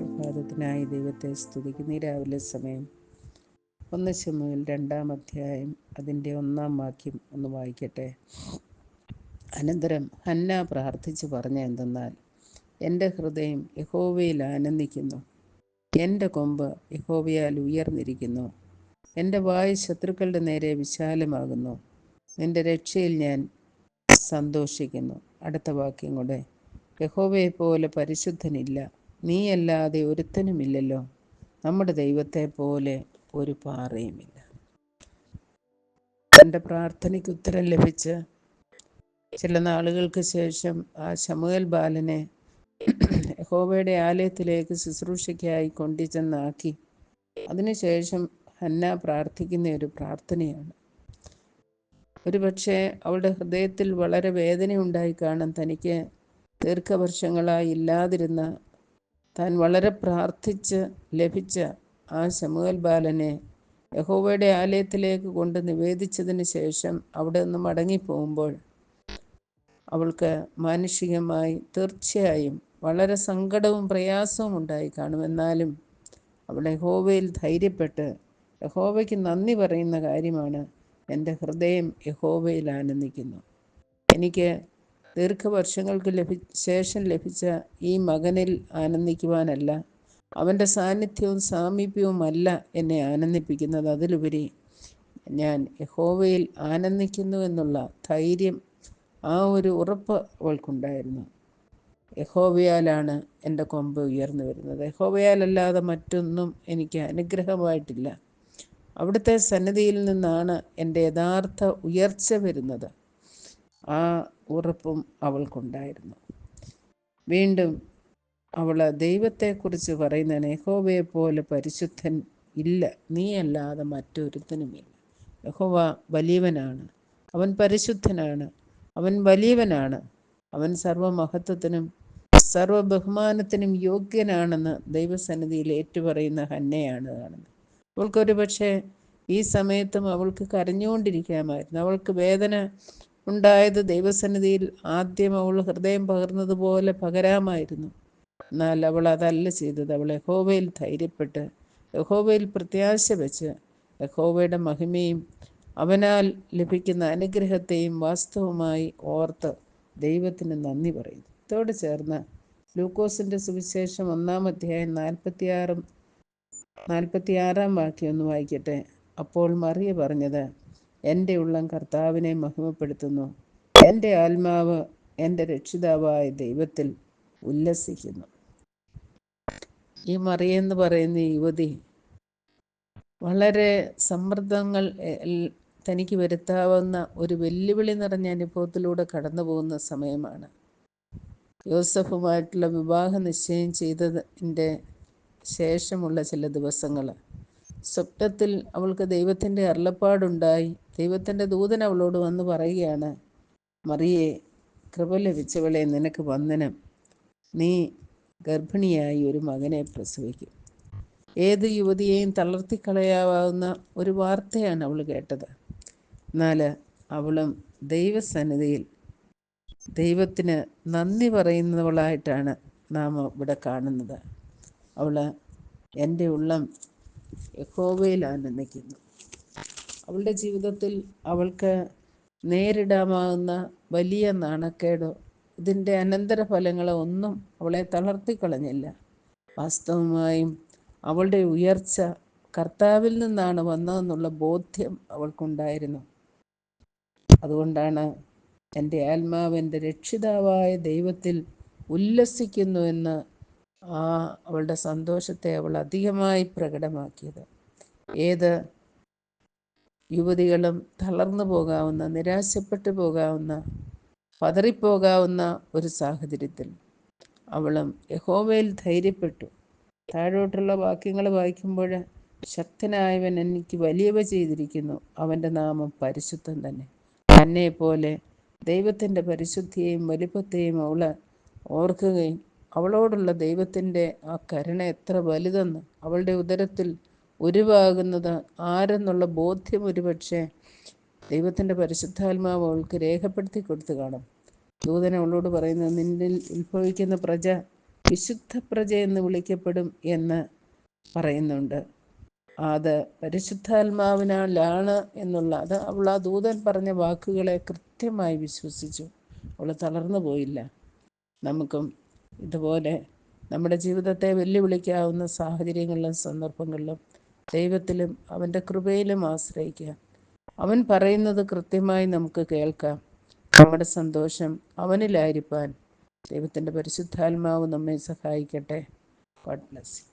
പ്രഭാതത്തിനായി ദൈവത്തെ സ്തുതിക്കുന്ന. രാവിലെ സമയം ഒന്ന് ശമുവിൽ രണ്ടാം അധ്യായം അതിന്റെ ഒന്നാം വാക്യം ഒന്ന് വായിക്കട്ടെ. അനന്തരം ഹന്ന പ്രാർത്ഥിച്ചു പറഞ്ഞ എന്തെന്നാൽ എന്റെ ഹൃദയം യഹോവയിൽ ആനന്ദിക്കുന്നു. എന്റെ കൊമ്പ് യഹോവയാൽ ഉയർന്നിരിക്കുന്നു. എന്റെ വായു ശത്രുക്കളുടെ നേരെ വിശാലമാകുന്നു. എന്റെ രക്ഷയിൽ ഞാൻ സന്തോഷിക്കുന്നു. അടുത്ത വാക്യം കൂടെ യഹോവയെ പോലെ പരിശുദ്ധനില്ല. നീയല്ലാതെ ഒരുത്തനുമില്ലല്ലോ. നമ്മുടെ ദൈവത്തെ പോലെ ഒരു പാറയുമില്ല. എന്റെ പ്രാർത്ഥനയ്ക്ക് ഉത്തരം ലഭിച്ച് ചില നാളുകൾക്ക് ശേഷം ആ ശമുവൽ ബാലനെ യഹോവയുടെ ആലയത്തിലേക്ക് ശുശ്രൂഷയ്ക്കായി കൊണ്ടുചെന്നാക്കി. അതിനുശേഷം ഹന്ന പ്രാർത്ഥിക്കുന്ന ഒരു പ്രാർത്ഥനയാണ്. ഒരുപക്ഷെ അവളുടെ ഹൃദയത്തിൽ വളരെ വേദനയുണ്ടായി കാണും തനിക്ക് ദീർഘവർഷങ്ങളായി ഇല്ലാതിരുന്ന താൻ വളരെ പ്രാർത്ഥിച്ച് ലഭിച്ച ആ ശമുവൽ ബാലനെ യഹോവയുടെ ആലയത്തിലേക്ക് കൊണ്ട് നിവേദിച്ചതിന് ശേഷം അവിടെ നിന്ന് മടങ്ങിപ്പോകുമ്പോൾ അവൾക്ക് മാനുഷികമായി തീർച്ചയായും വളരെ സങ്കടവും പ്രയാസവും ഉണ്ടായി കാണും. എന്നാലും അവൾ യഹോവയിൽ ധൈര്യപ്പെട്ട് യഹോവയ്ക്ക് നന്ദി പറയുന്ന കാര്യമാണ് എന്റെ ഹൃദയം യഹോവയിൽ ആനന്ദിക്കുന്നു. എനിക്ക് ദീർഘവർഷങ്ങൾക്ക് ലഭി ശേഷം ലഭിച്ച ഈ മകനിൽ ആനന്ദിക്കുവാനല്ല. അവന്റെ സാന്നിധ്യവും സാമീപ്യവുമല്ല എന്നെ ആനന്ദിപ്പിക്കുന്നത്. അതിലുപരി ഞാൻ യഹോവയിൽ ആനന്ദിക്കുന്നു എന്നുള്ള ധൈര്യം ആ ഒരു ഉറപ്പ് അവൾക്കുണ്ടായിരുന്നു. യഹോവയാലാണ് എന്റെ കൊമ്പ് ഉയർന്നു വരുന്നത്. യഹോവയാലല്ലാതെ മറ്റൊന്നും എനിക്ക് അനുഗ്രഹമായിട്ടില്ല. അവിടുത്തെ സന്നിധിയിൽ നിന്നാണ് എന്റെ യഥാർത്ഥ ഉയർച്ച വരുന്നത്. ആ ഉറപ്പും അവൾക്കുണ്ടായിരുന്നു. വീണ്ടും അവൾ ദൈവത്തെക്കുറിച്ച് പറയുന്ന യഹോവയെ പോലെ പരിശുദ്ധൻ ഇല്ല നീയല്ലാതെ മറ്റൊരുത്തനുമില്ല യഹോവ വലിയവനാണ് അവൻ പരിശുദ്ധനാണ് അവൻ വലിയവനാണ് അവൻ സർവമഹത്വത്തിനും സർവ ബഹുമാനത്തിനും യോഗ്യനാണെന്ന് ദൈവസന്നിധിയിൽ ഏറ്റുപറയുന്ന ഹന്നയാണ് കാണുന്നത്. അവൾക്കൊരു പക്ഷേ ഈ സമയത്തും അവൾക്ക് കരഞ്ഞുകൊണ്ടിരിക്കാമായിരുന്നു. അവൾക്ക് വേദന ഉണ്ടായത് ദൈവസന്നിധിയിൽ ആദ്യം അവൾ ഹൃദയം പകർന്നതുപോലെ പകരാമായിരുന്നു. എന്നാൽ അവൾ അതല്ല ചെയ്തത്. അവൾ യഹോവയിൽ ധൈര്യപ്പെട്ട് യഹോവയിൽ പ്രത്യാശ വെച്ച് യഹോവയുടെ മഹിമയും അവനാൽ ലഭിക്കുന്ന അനുഗ്രഹത്തെയും വാസ്തവമായി ഓർത്ത് ദൈവത്തിന് നന്ദി പറയുന്നു. ഇതോട് ചേർന്ന് ലൂക്കോസിന്റെ സുവിശേഷം ഒന്നാം അധ്യായം നാൽപ്പത്തിയാറും നാൽപ്പത്തിയാറാം വാക്യം ഒന്ന് വായിക്കട്ടെ. അപ്പോൾ മറിയ പറഞ്ഞത് എന്റെ ഉള്ളം കർത്താവിനെ മഹിമപ്പെടുത്തുന്നു. എന്റെ ആത്മാവ് എന്റെ രക്ഷിതാവായ ദൈവത്തിൽ ഉല്ലസിക്കുന്നു. ഈ മറിയെന്ന് പറയുന്ന യുവതി വളരെ സമ്മർദ്ദങ്ങൾ തനിക്ക് വരുത്താവുന്ന ഒരു വെല്ലുവിളി നിറഞ്ഞ അനുഭവത്തിലൂടെ കടന്നു പോകുന്ന സമയമാണ്. യോസഫുമായിട്ടുള്ള വിവാഹ നിശ്ചയം ചെയ്തതിന്റെ ശേഷമുള്ള ചില ദിവസങ്ങൾ സ്വപ്നത്തിൽ അവൾക്ക് ദൈവത്തിന്റെ അരുളപ്പാടുണ്ടായി. ദൈവത്തിന്റെ ദൂതൻ അവളോട് വന്ന് പറയുകയാണ് മറിയെ കൃപ ലഭിച്ചവളെ നിനക്ക് വന്ദനം. നീ ഗർഭിണിയായി ഒരു മകനെ പ്രസവിക്കും. ഏത് യുവതിയെയും തളർത്തിക്കളയാവുന്ന ഒരു വാർത്തയാണ് അവൾ കേട്ടത്. എന്നാൽ അവളും ദൈവസന്നിധിയിൽ ദൈവത്തിന് നന്ദി പറയുന്നവളായിട്ടാണ് നാം ഇവിടെ കാണുന്നത്. അവൾ എന്റെ ഉള്ളം യഹോവയിൽ ആനന്ദിക്കുന്നു. അവളുടെ ജീവിതത്തിൽ അവൾക്ക് നേരിടാമാവുന്ന വലിയ നാണക്കേടോ ഇതിന്റെ അനന്തരഫലങ്ങളോ ഒന്നും അവളെ തളർത്തിക്കളഞ്ഞില്ല. വാസ്തവമായും അവളുടെ ഉയർച്ച കർത്താവിൽ നിന്നാണ് വന്നതെന്നുള്ള ബോധ്യം അവൾക്കുണ്ടായിരുന്നു. അതുകൊണ്ടാണ് എന്റെ ആത്മാവ് എന്റെ രക്ഷിതാവായ ദൈവത്തിൽ ഉല്ലസിക്കുന്നു എന്ന് ആ അവളുടെ സന്തോഷത്തെ അവൾ അധികമായി പ്രകടമാക്കിയത്. ഏത് യുവതികളും തളർന്നു പോകാവുന്ന നിരാശപ്പെട്ടു പോകാവുന്ന പതറിപ്പോകാവുന്ന ഒരു സാഹചര്യത്തിൽ അവളും യഹോവയിൽ ധൈര്യപ്പെട്ടു. താഴോട്ടുള്ള വാക്യങ്ങൾ വായിക്കുമ്പോൾ ശക്തനായവൻ എനിക്ക് വലിയവ ചെയ്തിരിക്കുന്നു. അവന്റെ നാമം പരിശുദ്ധം തന്നെ. തന്നെ പോലെ ദൈവത്തിന്റെ പരിശുദ്ധിയെയും വലിപ്പത്തെയും അവൾ ഓർക്കുകയും അവളോടുള്ള ദൈവത്തിന്റെ ആ കരുണ എത്ര വലുതെന്ന് അവളുടെ ഉദരത്തിൽ ഉരുവാകുന്നത് ആരെന്നുള്ള ബോധ്യം ഒരുപക്ഷെ ദൈവത്തിന്റെ പരിശുദ്ധാത്മാവ് അവൾക്ക് രേഖപ്പെടുത്തി കൊടുത്തു കാണും. ദൂതൻ അവളോട് പറയുന്നത് നിന്നിൽ ഉത്ഭവിക്കുന്ന പ്രജ വിശുദ്ധ പ്രജ എന്ന് വിളിക്കപ്പെടും എന്ന് പറയുന്നുണ്ട്. അത് പരിശുദ്ധാത്മാവിനാലാണ് എന്നുള്ള അത് അവൾ ആ ദൂതൻ പറഞ്ഞ വാക്കുകളെ കൃത്യമായി വിശ്വസിച്ചു. അവൾ തളർന്നു പോയില്ല. നമുക്കും ഇതുപോലെ നമ്മുടെ ജീവിതത്തെ വെല്ലുവിളിക്കാവുന്ന സാഹചര്യങ്ങളിലും സന്ദർഭങ്ങളിലും ദൈവത്തിലും അവന്റെ കൃപയിലും ആശ്രയിക്കുക. അവൻ പറയുന്നത് കൃത്യമായി നമുക്ക് കേൾക്കാം. നമ്മുടെ സന്തോഷം അവനിലായിരിക്കാൻ ദൈവത്തിന്റെ പരിശുദ്ധാത്മാവ് നമ്മെ സഹായിക്കട്ടെ. God bless